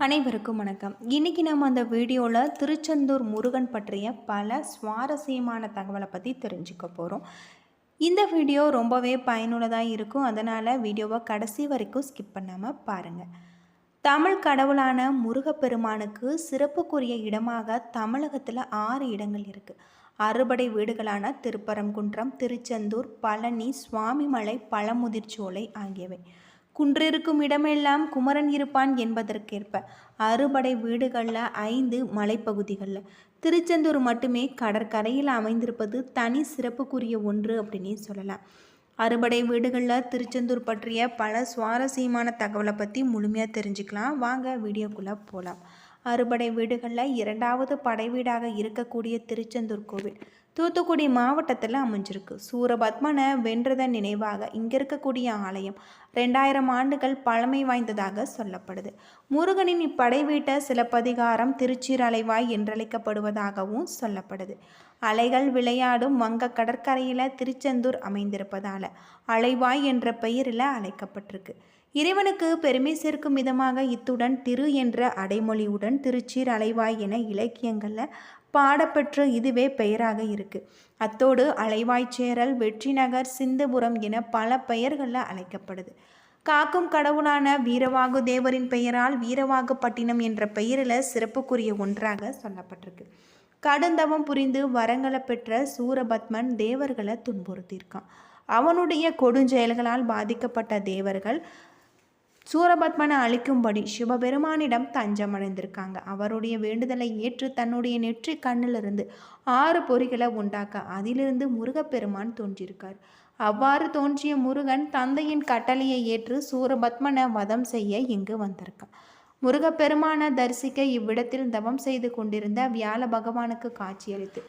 அனைவருக்கும் வணக்கம். இன்றைக்கி நம்ம அந்த வீடியோவில் திருச்செந்தூர் முருகன் பற்றிய பல சுவாரஸ்யமான தகவலை பற்றி தெரிஞ்சுக்க போகிறோம் இந்த வீடியோ ரொம்பவே பயனுள்ளதாக இருக்கும். அதனால் வீடியோவை கடைசி வரைக்கும் ஸ்கிப் பண்ணாமல் பாருங்கள் தமிழ் கடவுளான முருகப்பெருமானுக்கு சிறப்புக்குரிய இடமாக தமிழகத்தில் ஆறு இடங்கள் இருக்குது அறுபடை வீடுகளான திருப்பரங்குன்றம் திருச்செந்தூர் பழனி சுவாமிமலை பழமுதிர்ச்சோலை ஆகியவை. குன்றிருக்கும் இடமெல்லாம் குமரன் இருப்பான் என்பதற்கேற்ப. அறுபடை வீடுகளில் ஐந்து மலைப்பகுதிகளில். திருச்செந்தூர் மட்டுமே கடற்கரையில் அமைந்திருப்பது தனி சிறப்புக்குரிய ஒன்று அப்படின்னே சொல்லலாம். அறுபடை வீடுகளில் திருச்செந்தூர் பற்றிய பல சுவாரஸ்யமான தகவலை பற்றி முழுமையாக தெரிஞ்சுக்கலாம். வாங்க வீடியோக்குள்ளே போகலாம் அறுபடை வீடுகளில் இரண்டாவது படை வீடாக இருக்கக்கூடிய திருச்செந்தூர் கோவில். தூத்துக்குடி மாவட்டத்தில் அமைஞ்சிருக்கு. சூரபத்மனை வென்றதன் நினைவாக இங்கே இருக்கக்கூடிய ஆலயம் ரெண்டாயிரம் ஆண்டுகள் பழமை வாய்ந்ததாக சொல்லப்படுது. முருகனின் இப்படை வீட்ட சிலப்பதிகாரம் திருச்சீர் அலைவாய் என்றழைக்கப்படுவதாகவும் சொல்லப்படுது. அலைகள் விளையாடும் வங்க கடற்கரையில் திருச்செந்தூர் அமைந்திருப்பதால் அலைவாய் என்ற பெயரில் அழைக்கப்பட்டிருக்கு. இறைவனுக்கு பெருமை சேர்க்கும் விதமாக இத்துடன் திரு என்ற அடைமொழியுடன் திருச்சீர் அலைவாய் என இலக்கியங்களில் பாடப்பெற்ற இதுவே பெயராக இருக்குது அத்தோடு அலைவாய்ச்சேரல் வெற்றிநகர் சிந்துபுரம் என பல பெயர்களில் அழைக்கப்படுது. காக்கும் கடவுளான வீரவாகு தேவரின் பெயரால் வீரவாகுப்பட்டினம் என்ற பெயரில் சிறப்புக்குரிய ஒன்றாக சொல்லப்பட்டிருக்கு. கடுந்தவம் புரிந்து வரங்களை பெற்ற சூரபத்மன் தேவர்களை துன்புறுத்தியிருக்கான். அவனுடைய கொடுஞ்செயல்களால் பாதிக்கப்பட்ட தேவர்கள் சூரபத்மனை அழிக்கும்படி சிவபெருமானிடம் தஞ்சம் அடைந்திருக்காங்க அவருடைய வேண்டுதலை ஏற்று தன்னுடைய நெற்றி கண்ணிலிருந்து ஆறு பொறிகளை உண்டாக்க அதிலிருந்து முருகப்பெருமான் தோன்றியிருக்கார். அவ்வாறு தோன்றிய முருகன் தந்தையின் கட்டளையை ஏற்று சூரபத்மனை வதம் செய்ய இங்கு வந்திருக்கான் முருகப்பெருமான தரிசிக்க இவ்விடத்தில் தவம் செய்து கொண்டிருந்த வியாழ பகவானுக்கு காட்சியளித்து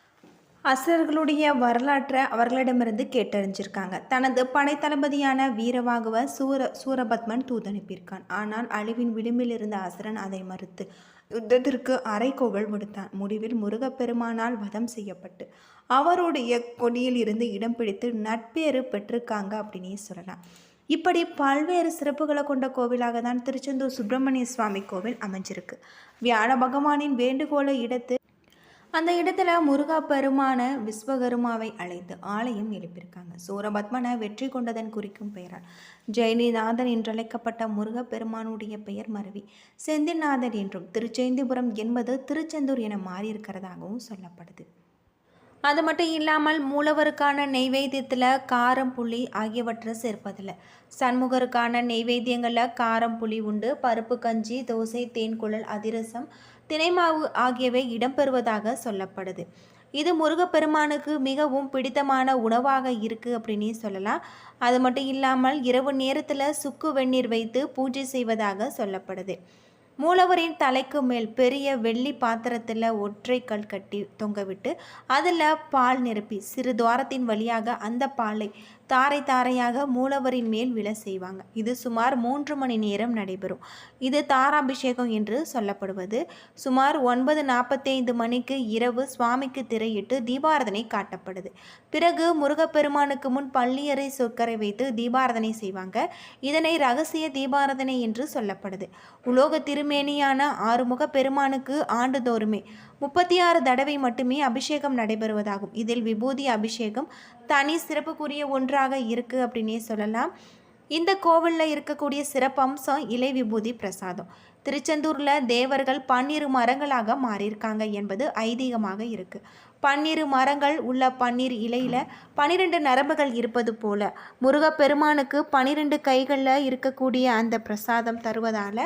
அசுரர்களுடைய வரலாற்றை அவர்களிடமிருந்து கேட்டறிஞ்சிருக்காங்க. தனது படைத்தளபதியான வீரவாகவ சூர சூரபத்மன் தூதனுப்பியிருக்கான் ஆனால் அழிவின் விளிம்பில் இருந்த அசுரன் அதை மறுத்து யுத்தத்திற்கு அரைக்கோவல் விடுத்தான். முடிவில் முருகப்பெருமானால் வதம் செய்யப்பட்டு அவருடைய கொடியில் இருந்து இடம் பிடித்து நட்பேறு பெற்றிருக்காங்க அப்படின்னே சொல்லலாம். இப்படி பல்வேறு சிறப்புகளை கொண்ட கோவிலாக தான் திருச்செந்தூர் சுப்பிரமணிய சுவாமி கோவில் அமைஞ்சிருக்கு. வியாழ பகவானின் வேண்டுகோளை இடத்து அந்த இடத்துல முருகா பெருமான விஸ்வகருமாவை அழைத்து ஆலயம் எழுப்பியிருக்காங்க. சூரபத்மனை வெற்றி கொண்டதன் குறிக்கும் பெயரால் ஜெயனிநாதன் என்றழைக்கப்பட்ட முருகப்பெருமானுடைய பெயர் மருவி. செந்திநாதன் என்றும் திருச்செந்திபுரம் என்பது திருச்செந்தூர் என மாறியிருக்கிறதாகவும் சொல்லப்படுது. அது மட்டும் இல்லாமல் மூலவருக்கான நெய்வேத்தியத்தில் காரம் புளி ஆகியவற்றை சேர்ப்பதில்லை. சண்முகருக்கான நெய்வேத்தியங்களில் காரம் புளி உண்டு பருப்பு கஞ்சி தோசை தேன்குழல் அதிரசம் தினைமாவு ஆகியவை இடம்பெறுவதாக சொல்லப்படுது. இது முருகப்பெருமானுக்கு மிகவும் பிடித்தமான உணவாக இருக்குது அப்படின்னே சொல்லலாம். அது மட்டும் இல்லாமல் இரவு நேரத்தில் சுக்கு வெந்நீர் வைத்து பூஜை செய்வதாக சொல்லப்படுது. மூலவரின் தலைக்கு மேல் பெரிய வெள்ளி பாத்திரத்தில் ஒற்றை கல் கட்டி தொங்கவிட்டு அதில் பால் நிரப்பி சிறு துவாரத்தின் வழியாக அந்த பாலை தாரை தாரையாக மூலவரின் மேல் விழ செய்வாங்க. இது சுமார் மூன்று மணி நேரம் நடைபெறும். இது தாராபிஷேகம் என்று சொல்லப்படுவது. சுமார் ஒன்பது நாற்பத்தைந்து மணிக்கு இரவு சுவாமிக்கு திரையிட்டு தீபாரதனை காட்டப்படுது. பிறகு முருகப்பெருமானுக்கு முன் பள்ளியறை சொற்கரை வைத்து தீபாரதனை செய்வாங்க. இதனை ரகசிய தீபாரதனை என்று சொல்லப்படுது. உலோக திருமேனியான ஆறுமுக பெருமானுக்கு ஆண்டுதோறுமே முப்பத்தி ஆறு தடவை மட்டுமே அபிஷேகம் நடைபெறுவதாகும். இதில் விபூதி அபிஷேகம் தனி சிறப்புக்குரிய ஒன்றாக இருக்குது அப்படின்னே சொல்லலாம். இந்த கோவிலில் இருக்கக்கூடிய சிறப்பம்சம் இலை விபூதி பிரசாதம். திருச்செந்தூரில் தேவர்கள் பன்னிரு மரங்களாக மாறியிருக்காங்க என்பது ஐதீகமாக இருக்குது பன்னிரு மரங்கள் உள்ள பன்னீர் இலையில் பனிரெண்டு நரம்புகள் இருப்பது போல முருகப்பெருமானுக்கு பனிரெண்டு கைகளில் இருக்கக்கூடிய அந்த பிரசாதம் தருவதால்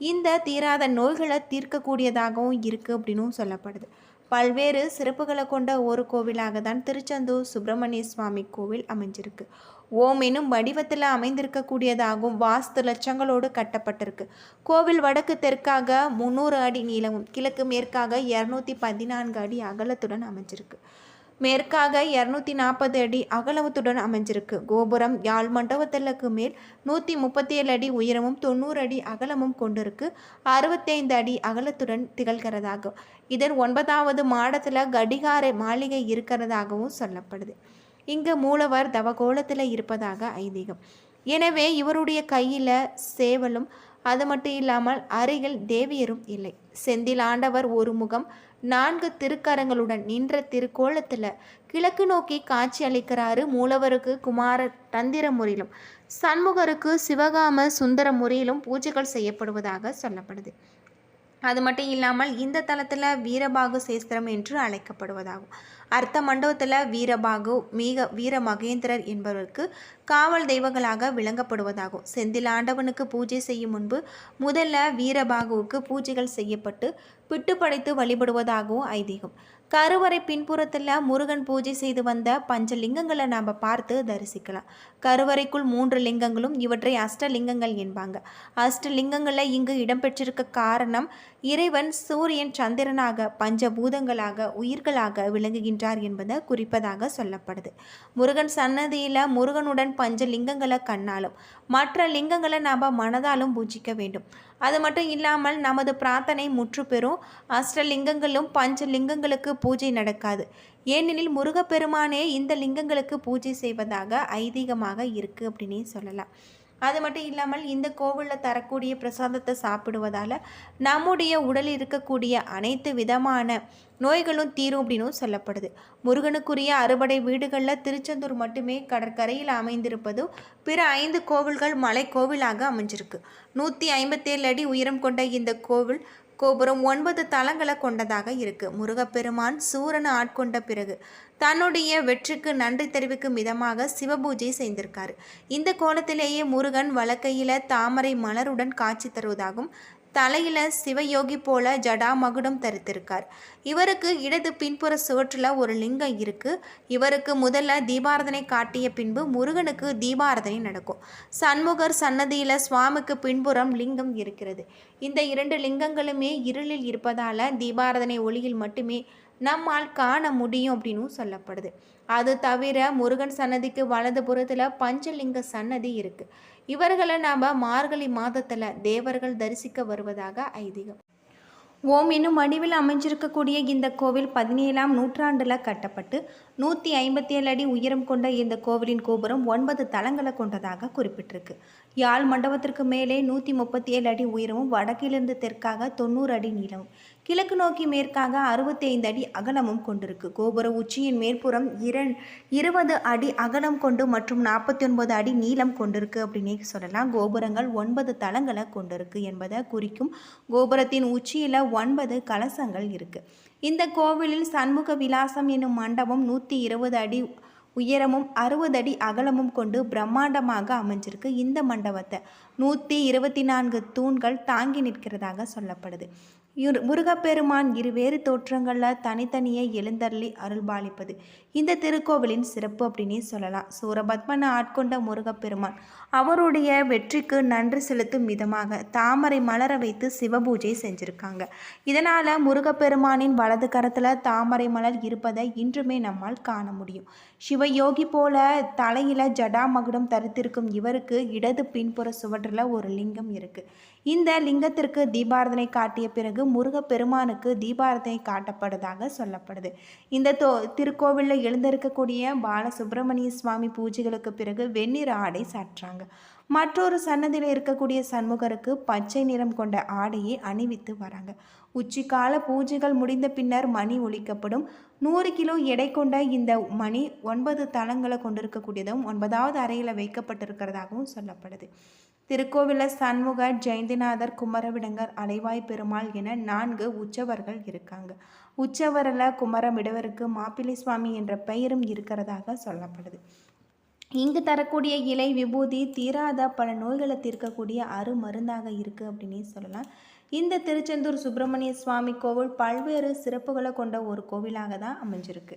இந்த தீராத நோய்களை தீர்க்கக்கூடியதாகவும் இருக்குது அப்படின்னும் சொல்லப்படுது. பல்வேறு சிறப்புகளை கொண்ட ஒரு கோவிலாக தான் திருச்செந்தூர் சுப்பிரமணிய சுவாமி கோவில் அமைஞ்சிருக்கு. ஓம் எனும் வடிவத்தில் அமைந்திருக்கக்கூடியதாகவும் வாஸ்து லட்சங்களோடு கட்டப்பட்டிருக்கு. கோவில் வடக்கு தெற்காக முந்நூறு அடி நீளமும் கிழக்கு மேற்காக இரநூத்தி பதினான்கு அடி அகலத்துடன் அமைஞ்சிருக்கு. மேற்காக இரநூத்தி நாற்பது அடி அகலவத்துடன் அமைஞ்சிருக்கு. கோபுரம் யாழ் மண்டபத்திலுக்கு மேல் நூற்றி முப்பத்தி ஏழு அடி உயரமும் தொண்ணூறு அடி அகலமும் கொண்டிருக்கு. அறுபத்தைந்து அடி அகலத்துடன் திகழ்கிறதாகும் இதன் ஒன்பதாவது மாடத்தில் கடிகார மாளிகை இருக்கிறதாகவும் சொல்லப்படுது. இங்கு மூலவர் தவகோலத்தில் இருப்பதாக ஐதீகம். எனவே இவருடைய கையில் சேவலும் அது மட்டும் இல்லாமல் அருகில் தேவியரும் இல்லை. செந்தில் ஆண்டவர் ஒரு முகம் நான்கு திருக்கரங்களுடன் நின்ற திருக்கோலத்தில் கிழக்கு நோக்கி காட்சி அளிக்கிறாரு மூலவருக்கு குமார தந்திர முறையிலும் சண்முகருக்கு சிவகாம சுந்தர முறையிலும் பூஜைகள் செய்யப்படுவதாக சொல்லப்படுது. அது மட்டும் இல்லாமல் இந்த தலத்தில் வீரபாகு சேஸ்திரம் என்று அழைக்கப்படுவதாகும். அர்த்த மண்டபத்தில் வீரபாகு மீக வீர மகேந்திரர் என்பவருக்கு காவல் தெய்வங்களாக விளங்கப்படுவதாகும். செந்தில் ஆண்டவனுக்கு பூஜை செய்யும் முன்பு முதல்ல வீரபாகுவுக்கு பூஜைகள் செய்யப்பட்டு பிட்டு படைத்து வழிபடுவதாகவும் ஐதீகம். கருவறை பின்புறத்தில் முருகன் பூஜை செய்து வந்த பஞ்ச லிங்கங்களை நாம் பார்த்து தரிசிக்கலாம். கருவறைக்குள் மூன்று லிங்கங்களும் இவற்றை அஷ்டலிங்கங்கள் என்பாங்க. அஷ்டலிங்கங்களில் இங்கு இடம்பெற்றிருக்க காரணம் இறைவன் சூரியன் சந்திரனாக பஞ்சபூதங்களாக உயிர்களாக விளங்குகின்றார் என்பதை குறிப்பதாக சொல்லப்படுது. முருகன் சன்னதியில் முருகனுடன் பஞ்ச லிங்கங்களை கண்ணாலும் மற்ற லிங்கங்களை நாம் மனதாலும் பூஜிக்க வேண்டும். அது மட்டும் இல்லாமல் நமது பிரார்த்தனை முற்றுப்பெறும். அஷ்டலிங்கங்களும் பஞ்ச லிங்கங்களுக்கு பூஜை நடக்காது. ஏனெனில் முருகப்பெருமானே இந்த லிங்கங்களுக்கு பூஜை செய்வதாக ஐதீகமாக இருக்குது அப்படின்னே சொல்லலாம். அது மட்டும் இல்லாமல் இந்த கோவிலில் தரக்கூடிய பிரசாதத்தை சாப்பிடுவதால் நம்முடைய உடலில் இருக்கக்கூடிய அனைத்து விதமான நோய்களும் தீரும் அப்படின்னும் சொல்லப்படுது. முருகனுக்குரிய அறுபடை வீடுகளில் திருச்செந்தூர் மட்டுமே கடற்கரையில் அமைந்திருப்பதும் பிற ஐந்து கோவில்கள் மலை கோவிலாக அமைஞ்சிருக்கு. நூற்றி ஐம்பத்தேழு அடி உயரம் கொண்ட இந்த கோவில் கோபுரம் ஒன்பது தலங்களை கொண்டதாக இருக்கு. முருகப்பெருமான் சூரனை ஆட்கொண்ட பிறகு தன்னுடைய வெற்றிக்கு நன்றி தெரிவிக்கும் விதமாக சிவபூஜை செய்திருக்காரு. இந்த கோலத்திலேயே முருகன் வழக்கையில தாமரை மலருடன் காட்சி தருவதாகவும் தலையில் சிவயோகி போல ஜடா மகுடம் தரித்திருக்கார். இவருக்கு இடது பின்புற சுவற்றில் ஒரு லிங்கம் இருக்கு. இவருக்கு முதல்ல தீபாரதனை காட்டிய பின்பு முருகனுக்கு தீபாரதனை நடக்கும். சண்முகர் சன்னதியில் சுவாமிக்கு பின்புறம் லிங்கம் இருக்கிறது. இந்த இரண்டு லிங்கங்களுமே இருளில் இருப்பதால தீபாரதனை ஒளியில் மட்டுமே நம்மால் காண முடியும் அப்படின்னு சொல்லப்படுது. அது தவிர முருகன் சன்னதிக்கு வலது புறத்தில் பஞ்சலிங்க சன்னதி இருக்குது இவர்களை நாம் மார்கழி மாதத்தில் தேவர்கள் தரிசிக்க வருவதாக ஐதீகம். ஓம் என்னும் வடிவில் அமைஞ்சிருக்கக்கூடிய இந்த கோவில் பதினேழாம் நூற்றாண்டில் கட்டப்பட்டு நூற்றி ஐம்பத்தி ஏழு அடி உயரம் கொண்ட இந்த கோவிலின் கோபுரம் ஒன்பது தளங்களை கொண்டதாக குறிப்பிட்டிருக்கு. யாழ் மண்டபத்திற்கு மேலே நூற்றி முப்பத்தி ஏழு அடி உயரமும் வடக்கிலிருந்து தெற்காக தொண்ணூறு அடி நீளமும். கிழக்கு நோக்கி மேற்காக அறுபத்தி ஐந்து அடி அகலமும் கொண்டிருக்கு. கோபுர உச்சியின் மேற்புறம் இரண் இருபது அடி அகலம் கொண்டு மற்றும் நாற்பத்தி ஒன்பது அடி நீளம் கொண்டிருக்கு அப்படின்னே சொல்லலாம். கோபுரங்கள் ஒன்பது தளங்களை கொண்டிருக்கு என்பதை குறிக்கும் கோபுரத்தின் உச்சியில் ஒன்பது கலசங்கள் இருக்குது இந்த கோவிலில் சண்முக விலாசம் என்னும் மண்டபம் நூற்றி இருபது அடி உயரமும் அறுபது அடி அகலமும் கொண்டு பிரம்மாண்டமாக அமைஞ்சிருக்கு. இந்த மண்டபத்தை நூற்றி இருபத்தி நான்கு தூண்கள் தாங்கி நிற்கிறதாக சொல்லப்படுது. முருகப்பெருமான் இருவேறு தோற்றங்களில் தனித்தனியே எழுந்தருளி அருள்பாலிப்பது. இந்த திருக்கோவிலின் சிறப்பு அப்படின்னே சொல்லலாம். சூரபத்மனை ஆட்கொண்ட முருகப்பெருமான். அவருடைய வெற்றிக்கு நன்றி செலுத்தும் விதமாக தாமரை மலர வைத்து சிவபூஜை செஞ்சுருக்காங்க. இதனால் முருகப்பெருமானின் வலது கரத்தில் தாமரை மலர் இருப்பதை இன்றுமே நம்மால் காண முடியும். சிவயோகி போல தலையில் ஜடாமகுடம் தரித்திருக்கும் இவருக்கு இடது பின்புற சுவற்றில் ஒரு லிங்கம் இருக்குது இந்த லிங்கத்திற்கு தீபாரதனை காட்டிய பிறகு முருகப்பெருமானுக்கு தீபாரதனை காட்டப்படுவதாக சொல்லப்படுது. இந்த தோ திருக்கோவிலில் எழுந்திருக்கக்கூடிய பாலசுப்பிரமணிய சுவாமி பூஜைகளுக்கு பிறகு வெந்நிற ஆடை சாற்றாங்க. மற்றொரு சன்னதியில் இருக்கக்கூடிய சண்முகருக்கு பச்சை நிறம் கொண்ட ஆடையை அணிவித்து வராங்க. உச்சிக்கால பூஜைகள் முடிந்த பின்னர் மணி ஒழிக்கப்படும் நூறு கிலோ எடை கொண்ட இந்த மணி ஒன்பது தளங்களை கொண்டிருக்கக்கூடியதும் ஒன்பதாவது அறையில் வைக்கப்பட்டிருக்கிறதாகவும் சொல்லப்படுது. திருக்கோவில சண்முக ஜெயந்திநாதர் குமரவிடங்கர் அலைவாய் பெருமாள் என நான்கு உற்சவர்கள் இருக்காங்க. உச்சவரில் குமரமிடவருக்கு மாப்பிள்ளை சுவாமி என்ற பெயரும் இருக்கிறதாக சொல்லப்படுது. இங்கு தரக்கூடிய இலை விபூதி தீராத பல நோய்களை தீர்க்கக்கூடிய அருமருந்தாக இருக்குது அப்படின்னே சொல்லலாம். இந்த திருச்செந்தூர் சுப்பிரமணிய சுவாமி கோவில் பல்வேறு சிறப்புகளை கொண்ட ஒரு கோவிலாக தான் அமைஞ்சிருக்கு.